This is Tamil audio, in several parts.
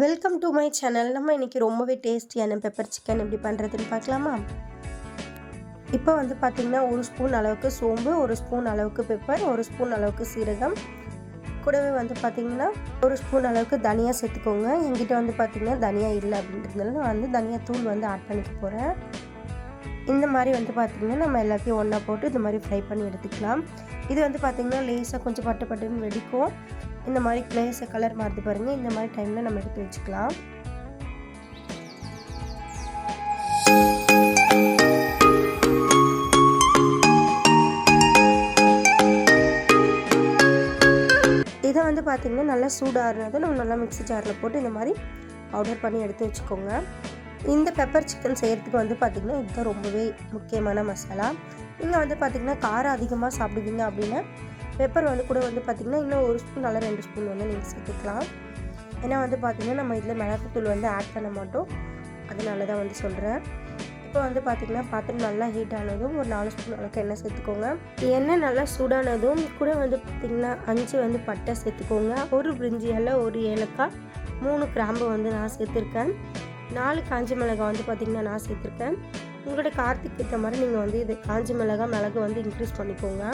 வெல்கம் டு மை சேனல் நம்ம இன்றைக்கி ரொம்பவே டேஸ்டியான பெப்பர் சிக்கன் எப்படி பண்ணுறதுன்னு பார்க்கலாமா? இப்போ வந்து பார்த்திங்கன்னா ஒரு ஸ்பூன் அளவுக்கு சோம்பு ஒரு ஸ்பூன் அளவுக்கு பெப்பர் ஒரு ஸ்பூன் அளவுக்கு சீரகம். கூடவே வந்து பார்த்திங்கன்னா ஒரு ஸ்பூன் அளவுக்கு தனியாக சேர்த்துக்கோங்க. எங்கிட்ட வந்து பார்த்திங்கன்னா தனியாக இல்லை அப்படின்றதுனால நான் வந்து தனியாக தூள் வந்து ஆட் பண்ணிக்க போகிறேன் இந்த மாதிரி வந்து பார்த்திங்கன்னா நம்ம எல்லாத்தையும் ஒன்றா போட்டு இந்த மாதிரி ஃப்ரை பண்ணி எடுத்துக்கலாம். இது வந்து பார்த்திங்கன்னா லேஸாக கொஞ்சம் பட்டு பட்டுன்னு வெடிக்கும். இந்த மாதிரி லேஸை கலர் மாறுது பாருங்கள் இந்த மாதிரி டைமில் நம்ம எடுத்து வச்சுக்கலாம். இதை வந்து பார்த்திங்கன்னா நல்லா சூடாகிறதும் நம்ம நல்லா மிக்ஸி ஜாரில் போட்டு இந்த மாதிரி பவுடர் பண்ணி எடுத்து வச்சுக்கோங்க. இந்த பெப்பர் சிக்கன் செய்கிறதுக்கு வந்து பார்த்திங்கன்னா இதுதான் ரொம்பவே முக்கியமான மசாலா. நீங்கள் வந்து பார்த்திங்கன்னா காரம் அதிகமாக சாப்பிடுவீங்க அப்படின்னா பெப்பர் வந்து கூட வந்து பார்த்திங்கன்னா இன்னும் ஒரு ஸ்பூன் நல்லா ரெண்டு ஸ்பூன் வந்து நீங்கள் சேர்த்துக்கலாம். ஏன்னா வந்து பார்த்திங்கன்னா நம்ம இதில் மிளகுத்தூள் வந்து ஆட் பண்ண மாட்டோம். அதனால தான் வந்து சொல்கிறேன் இப்போ வந்து பார்த்திங்கன்னா பாத்திரம் நல்லா ஹீட் ஆனதும் ஒரு நாலு ஸ்பூன் அளவுக்கு எண்ணெய் சேர்த்துக்கோங்க. எண்ணெய் நல்லா சூடானதும் கூட வந்து பார்த்திங்கன்னா அஞ்சு வந்து பட்டை சேர்த்துக்கோங்க. ஒரு பிரிஞ்சி இலை ஒரு ஏலக்காய் மூணு கிராம்பு வந்து நான் சேர்த்துருக்கேன். நாலு காஞ்சி மிளகாய் வந்து பார்த்திங்கன்னா நான் சேர்த்துருக்கேன். உங்களோட கார்த்திக் ஏற்ற மாதிரி நீங்கள் வந்து இது காஞ்சி மிளகாய் மிளகு வந்து இன்க்ரீஸ் பண்ணிக்கோங்க.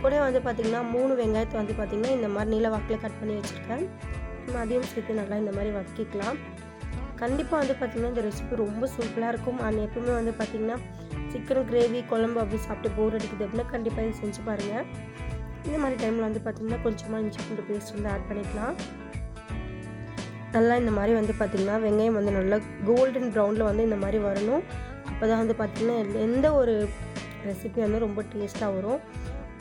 கூட வந்து பார்த்திங்கன்னா மூணு வெங்காயத்தை வந்து பார்த்திங்கன்னா இந்த மாதிரி நீல வாக்கில் கட் பண்ணி வச்சுருக்கேன். நம்ம அதையும் சேர்த்து நல்லா இந்த மாதிரி வதக்கிக்கலாம். கண்டிப்பாக வந்து பார்த்திங்கன்னா இந்த ரெசிபி ரொம்ப சூப்பராக இருக்கும். அண்ட் எப்பவுமே வந்து பார்த்திங்கன்னா சிக்கன் கிரேவி குழம்பு அப்படி சாப்பிட்டு போர் அடிக்குது அப்படின்னா கண்டிப்பாக இதை செஞ்சு பாருங்கள் இந்த மாதிரி டைமில் வந்து பார்த்திங்கன்னா கொஞ்சமாக இஞ்சி பூண்டு பேஸ்ட் வந்து ஆட் பண்ணிக்கலாம். நல்லா இந்த மாதிரி வந்து பார்த்திங்கன்னா வெங்காயம் வந்து நல்லா கோல்டன் ப்ரௌனில் வந்து இந்த மாதிரி வரணும். அப்போ தான் வந்து பார்த்திங்கன்னா எந்த ஒரு ரெசிபி வந்து ரொம்ப டேஸ்ட்டாக வரும்.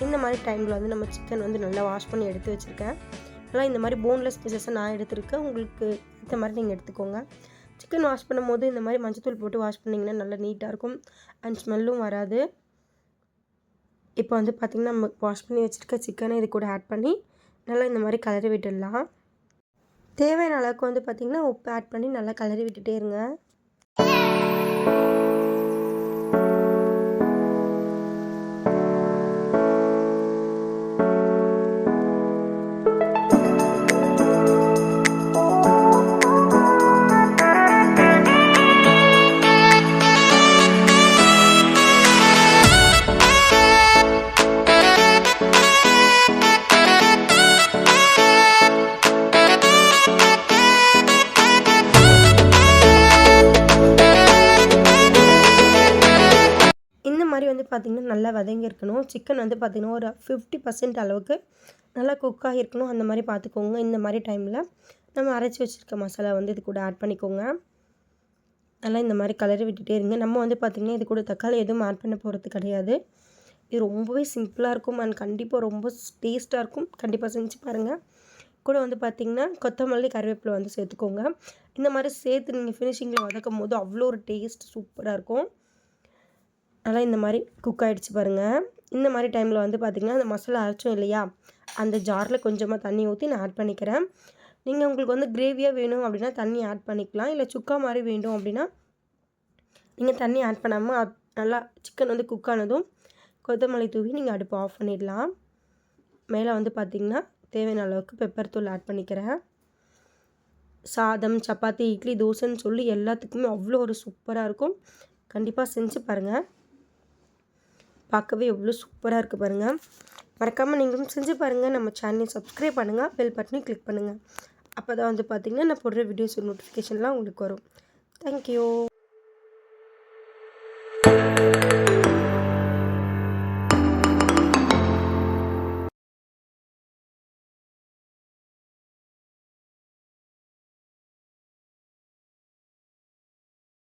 இந்த மாதிரி டைமில் வந்து நம்ம சிக்கன் வந்து நல்லா வாஷ் பண்ணி எடுத்து வச்சுருக்கேன். நல்லா இந்த மாதிரி போன்லெஸ் பீசஸை நான் எடுத்திருக்கேன். உங்களுக்கு இந்த மாதிரி நீங்கள் எடுத்துக்கோங்க. சிக்கன் வாஷ் பண்ணும்போது இந்த மாதிரி மஞ்சத்தூள் போட்டு வாஷ் பண்ணிங்கன்னா நல்லா நீட்டாக இருக்கும். அண்ட் ஸ்மெல்லும் வராது. இப்போ வந்து பார்த்திங்கன்னா நம்ம வாஷ் பண்ணி வச்சுருக்க சிக்கனை இது கூட ஆட் பண்ணி நல்லா இந்த மாதிரி கலரி விட்டுடலாம். தேவையான அளவுக்கு வந்து பார்த்திங்கன்னா உப்பு ஆட் பண்ணி நல்லா கலரி விட்டுட்டே இருங்க. மாதிரி வந்து பார்த்திங்கன்னா நல்லா வதங்கி இருக்கணும். சிக்கன் வந்து பார்த்திங்கன்னா ஒரு ஃபிஃப்டி பர்சன்ட் அளவுக்கு நல்லா குக் ஆகிருக்கணும் அந்த மாதிரி பார்த்துக்கோங்க இந்த மாதிரி டைமில் நம்ம அரைச்சி வச்சுருக்க மசாலா வந்து இது கூட ஆட் பண்ணிக்கோங்க. நல்லா இந்த மாதிரி கலரி விட்டுகிட்டே இருங்க. நம்ம வந்து பார்த்திங்கன்னா இது கூட தக்காளி எதுவும் ஆட் பண்ண போகிறது கிடையாது. இது ரொம்பவே சிம்பிளாக இருக்கும். அண்ட் கண்டிப்பாக ரொம்ப டேஸ்ட்டாக இருக்கும். கண்டிப்பாக செஞ்சு பாருங்கள் கூட வந்து பார்த்திங்கன்னா கொத்தமல்லி கருவேப்பிலை வந்து சேர்த்துக்கோங்க. இந்த மாதிரி சேர்த்து நீங்கள் ஃபினிஷிங்கில் வதக்கும் போது அவ்வளோ ஒரு டேஸ்ட் சூப்பராக இருக்கும். நல்லா இந்த மாதிரி குக் ஆகிடுச்சு பாருங்கள் இந்த மாதிரி டைமில் வந்து பார்த்திங்கன்னா அந்த மசாலா அரைச்சோம் இல்லையா? அந்த ஜாரில் கொஞ்சமாக தண்ணி ஊற்றி நான் ஆட் பண்ணிக்கிறேன். நீங்கள் உங்களுக்கு வந்து கிரேவியாக வேணும் அப்படின்னா தண்ணி ஆட் பண்ணிக்கலாம். இல்லை சுக்கா மாதிரி வேண்டும் அப்படின்னா நீங்கள் தண்ணி ஆட் பண்ணாமல் நல்லா சிக்கன் வந்து குக் ஆனதும் கொத்தமல்லி தூவி நீங்கள் அடுப்பு ஆஃப் பண்ணிடலாம். மேலே வந்து பார்த்திங்கன்னா தேவையான அளவுக்கு பெப்பர் தூள் ஆட் பண்ணிக்கிறேன். சாதம் சப்பாத்தி இட்லி தோசைன்னு சொல்லி எல்லாத்துக்குமே அவ்வளோ ஒரு சூப்பராக இருக்கும். கண்டிப்பாக செஞ்சு பாருங்கள் பார்க்கவே எவ்வளோ சூப்பராக இருக்குது பாருங்கள் மறக்காமல் நீங்களும் செஞ்சு பாருங்கள் நம்ம சேனலை சப்ஸ்கிரைப் பண்ணுங்கள் பெல் பட்டனையும் கிளிக் பண்ணுங்கள் அப்போ தான் வந்து பார்த்திங்கன்னா நான் போடுற வீடியோஸ் நோட்டிஃபிகேஷன்லாம் உங்களுக்கு வரும். தேங்க்யூ